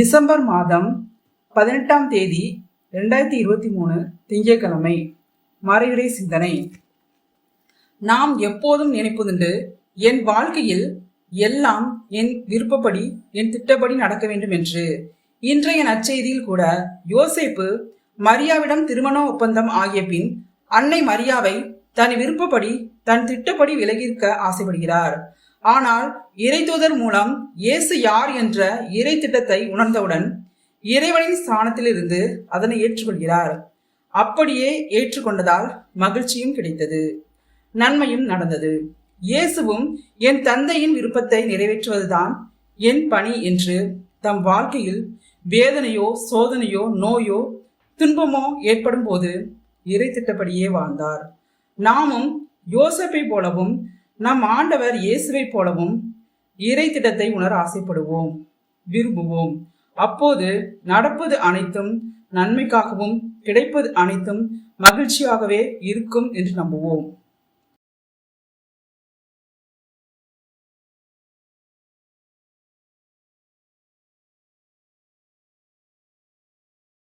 December மாதம் பதினெட்டாம் தேதி ரெண்டாயிரத்தி இருபத்தி மூணு திங்கட்கிழமை. மறைவிடை சிந்தனை. நாம் எப்போதும் நினைப்பதுண்டு என் வாழ்க்கையில் எல்லாம் என் விருப்பப்படி என் திட்டப்படி நடக்க வேண்டும் என்று. இன்றைய நற்செய்தியில் கூட யோசேப்பு மரியாவிடம் திருமண ஒப்பந்தம் ஆகிய பின் அன்னை மரியாவை தன் விருப்பப்படி தன் திட்டப்படி விலகியிருக்க ஆசைப்படுகிறார். ஆனால் இறைதூதர் மூலம் இயேசு யார் என்ற இறை திட்டத்தை உணர்ந்தவுடன் இறைவனின் ஸ்தானத்திலிருந்து அதனை ஏற்றுக்கொள்கிறார். அப்படியே ஏற்றுக்கொண்டதால் மகிழ்ச்சியும் கிடைத்தது. நன்மையும் நடந்தது. இயேசுவும் என் தந்தையின் விருப்பத்தை நிறைவேற்றுவதுதான் என் பணி என்று தம் வாழ்க்கையில் வேதனையோ சோதனையோ நோயோ துன்பமோ ஏற்படும் போது இறை திட்டப்படியே வாழ்ந்தார். நாமும் யோசப்பை போலவும் நம் ஆண்டவர் இயேசுவை போலவும் இறை திட்டத்தை உணர ஆசைப்படுவோம் விரும்புவோம். அப்போது நடப்பது அனைத்தும் நன்மைக்காகவும் கிடைப்பது அனைத்தும் மகிழ்ச்சியாகவே இருக்கும் என்று நம்புவோம்.